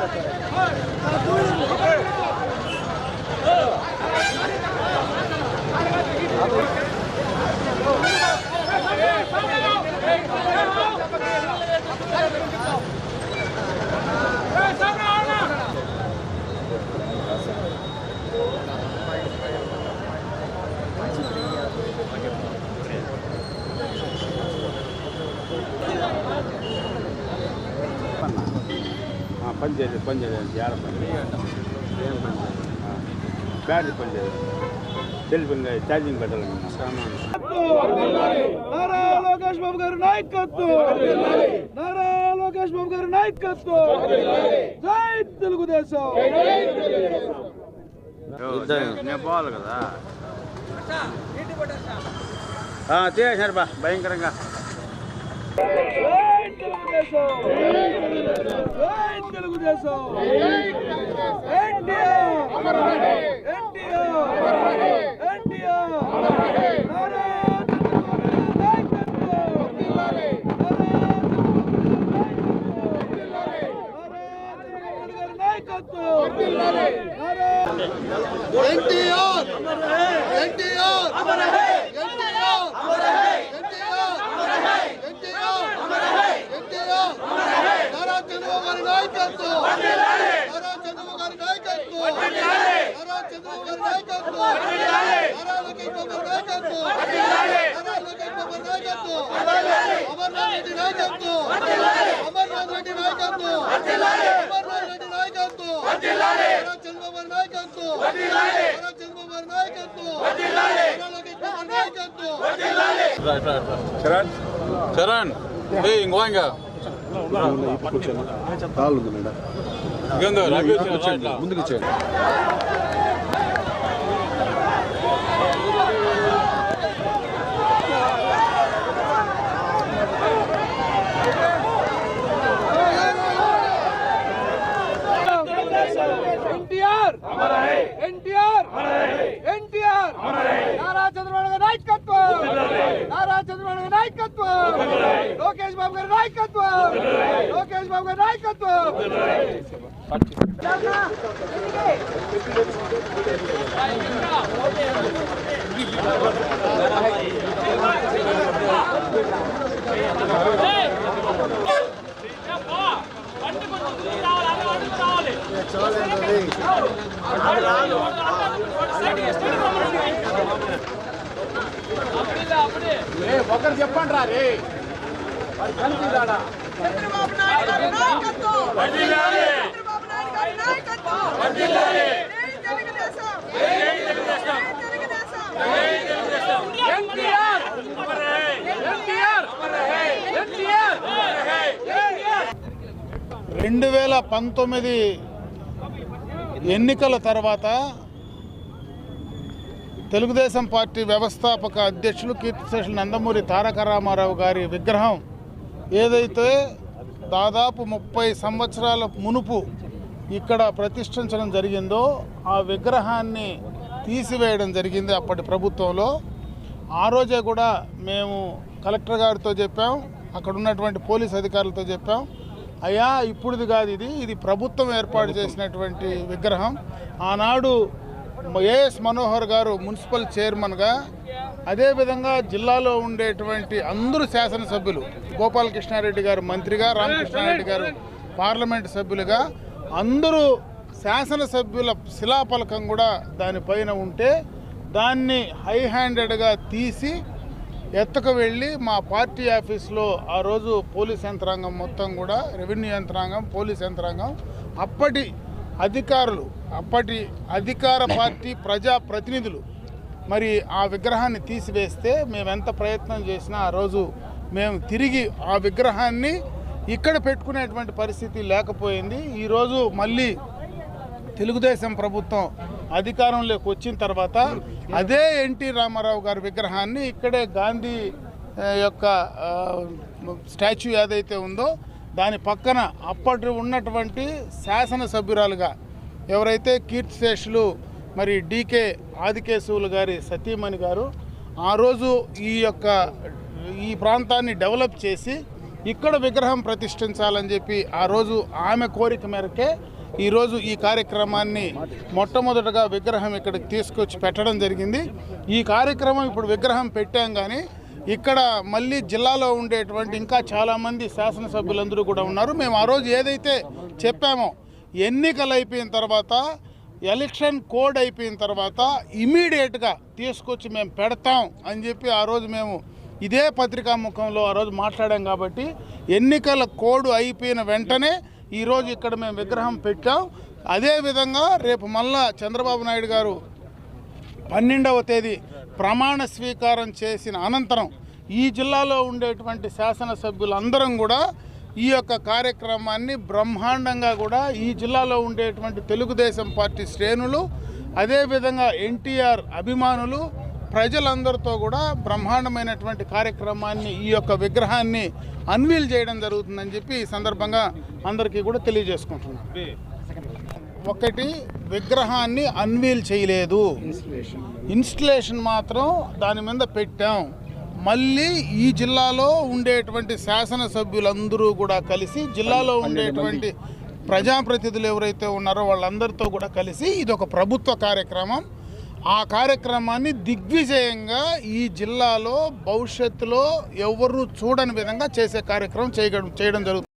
করে। చేయలేదు పని చేయలేదు ఏడ పని ఏం పని చేయలేదు బ్యాటరీ పని చేయలేదు టెలిఫోన్ ఛార్జింగ్ పెట్టాలన్నా సామాన్ నారా లోకేష్ బాబు గారి నాయకత్వం నారా లోకేష్ బాబు గారి నాయకత్వం జై తెలుగుదేశం నేను పోవాలి కదా తీసేశారు బా భయంకరంగా తెలుగుదేశం జై తెలుగుదేశం. ఎన్టీఆర్. ఎన్టీఆర్. ఎన్టీఆర్. నారా నాయకత్వం నారా చంద్రబాబు గారి నాయకత్వం నారా ఎన్టీఆర్ ఎన్టీఆర్ ఎన్టీఆర్ ఎన్టీఆర్ ఎన్టీఆర్ నారా చంద్రబాబు గారి నాయకత్వం నారా చంద్రబాబు గారి నాయకత్వం నారా చంద్రబాబు గారి నాయకత్వం నారా లోకేష్ బాబు గారి నాయకత్వం నారా లోకేష్ బాబు గారి నాయకత్వం అమర్నాథ్ రెడ్డి నాయకత్వం అమర్నాథ్ రెడ్డి నాయకత్వం అమర్నాథ్ రెడ్డి నాయకత్వం నారా చంద్రబాబు గారి నాయకత్వం నారా చంద్రబాబు గారి నాయకత్వం నారా లోకేష్ బాబు గారి నాయకత్వం చరణ్ చరణ్ ఏ ముందుకు ఎన్టీఆర్! ఎన్టీఆర్! ఎన్టీఆర్! నారా చంద్రబాబు గారి నాయకత్వం నారా చంద్రబాబు గారి నాయకత్వం లోకేష్ బాబు గారి నాయకత్వం లోకేష్ బాబు గారి నాయకత్వం చంద్రబాబు నాయుడు గారి నాయకత్వం. చంద్రబాబు నాయుడు గారి నాయకత్వం. జై తెలుగుదేశం జై తెలుగుదేశం ఎన్టీఆర్. ఎన్టీఆర్. ఎన్టీఆర్. రెండు వేల పంతొమ్మిది ఎన్నికల తర్వాత తెలుగుదేశం పార్టీ వ్యవస్థాపక అధ్యక్షులు కీర్తిశేషులు నందమూరి తారక రామారావు గారి విగ్రహం ఏదైతే దాదాపు ముప్పై సంవత్సరాల మునుపు ఇక్కడ ప్రతిష్ఠించడం జరిగిందో ఆ విగ్రహాన్ని తీసివేయడం జరిగింది అప్పటి ప్రభుత్వంలో. ఆ రోజే కూడా మేము కలెక్టర్ గారితో చెప్పాం అక్కడ ఉన్నటువంటి పోలీస్ అధికారులతో చెప్పాం అయ్యా ఇప్పుడుది కాదు ఇది ఇది ప్రభుత్వం ఏర్పాటు చేసినటువంటి విగ్రహం. ఆనాడు ఏఎస్ మనోహర్ గారు మున్సిపల్ చైర్మన్గా అదేవిధంగా జిల్లాలో ఉండేటువంటి అందరూ శాసనసభ్యులు గోపాలకృష్ణారెడ్డి గారు మంత్రిగా రామకృష్ణారెడ్డి గారు పార్లమెంట్ సభ్యులుగా అందరూ శాసనసభ్యుల శిలాఫలకం కూడా దానిపైన ఉంటే దాన్ని హై హ్యాండెడ్గా తీసి ఎత్తకు వెళ్ళి మా పార్టీ ఆఫీస్లో ఆ రోజు పోలీస్ యంత్రాంగం మొత్తం కూడా రెవెన్యూ యంత్రాంగం పోలీస్ యంత్రాంగం అప్పటి అధికారులు అప్పటి అధికార పార్టీ ప్రజా ప్రతినిధులు మరి ఆ విగ్రహాన్ని తీసివేస్తే మేము ఎంత ప్రయత్నం చేసినా ఆ రోజు మేము తిరిగి ఆ విగ్రహాన్ని ఇక్కడ పెట్టుకునేటువంటి పరిస్థితి లేకపోయింది. ఈరోజు మళ్ళీ తెలుగుదేశం ప్రభుత్వం అధికారంలోకి వచ్చిన తర్వాత అదే ఎన్టీ రామారావు గారి విగ్రహాన్ని ఇక్కడే గాంధీ యొక్క స్టాచ్యూ ఏదైతే ఉందో దాని పక్కన అప్పటి ఉన్నటువంటి శాసనసభ్యురాలుగా ఎవరైతే కీర్తిశేషులు మరి డీకే ఆదికేశవులు గారి సతీమణి గారు ఆ రోజు ఈ యొక్క ఈ ప్రాంతాన్ని డెవలప్ చేసి ఇక్కడ విగ్రహం ప్రతిష్ఠించాలని చెప్పి ఆ రోజు ఆమె కోరిక మేరకే ఈరోజు ఈ కార్యక్రమాన్ని మొట్టమొదటగా విగ్రహం ఇక్కడికి తీసుకొచ్చి పెట్టడం జరిగింది. ఈ కార్యక్రమం ఇప్పుడు విగ్రహం పెట్టాం కానీ ఇక్కడ మళ్ళీ జిల్లాలో ఉండేటువంటి ఇంకా చాలామంది శాసనసభ్యులందరూ కూడా ఉన్నారు. మేము ఆ రోజు ఏదైతే చెప్పామో ఎన్నికలు అయిపోయిన తర్వాత ఎలక్షన్ కోడ్ అయిపోయిన తర్వాత ఇమీడియట్గా తీసుకొచ్చి మేము పెడతాం అని చెప్పి ఆ రోజు మేము ఇదే పత్రికా ముఖంలో ఆ రోజు మాట్లాడాం కాబట్టి ఎన్నికల కోడ్ అయిపోయిన వెంటనే ఈరోజు ఇక్కడ మేము విగ్రహం పెట్టాం. అదేవిధంగా రేపు మళ్ళా చంద్రబాబు నాయుడు గారు పన్నెండవ తేదీ ప్రమాణ స్వీకారం చేసిన అనంతరం ఈ జిల్లాలో ఉండేటువంటి శాసనసభ్యులందరం కూడా ఈ యొక్క కార్యక్రమాన్ని బ్రహ్మాండంగా కూడా ఈ జిల్లాలో ఉండేటువంటి తెలుగుదేశం పార్టీ శ్రేణులు అదేవిధంగా ఎన్టీఆర్ అభిమానులు ప్రజలందరితో కూడా బ్రహ్మాండమైనటువంటి కార్యక్రమాన్ని ఈ యొక్క విగ్రహాన్ని అన్వీల్ చేయడం జరుగుతుందని చెప్పి ఈ సందర్భంగా అందరికీ కూడా తెలియజేసుకుంటున్నాను. ఒకటి విగ్రహాన్ని అన్వీల్ చేయలేదు. ఇన్స్టలేషన్ మాత్రం దాని మీద పెట్టాం. మళ్ళీ ఈ జిల్లాలో ఉండేటువంటి శాసనసభ్యులందరూ కూడా కలిసి జిల్లాలో ఉండేటువంటి ప్రజాప్రతినిధులు ఎవరైతే ఉన్నారో వాళ్ళందరితో కూడా కలిసి ఇది ఒక ప్రభుత్వ కార్యక్రమం. ఆ కార్యక్రమాన్ని దిగ్విజయంగా ఈ జిల్లాలో భవిష్యత్తులో ఎవరు చూడని విధంగా చేసే కార్యక్రమం చేయడం చేయడం జరుగుతుంది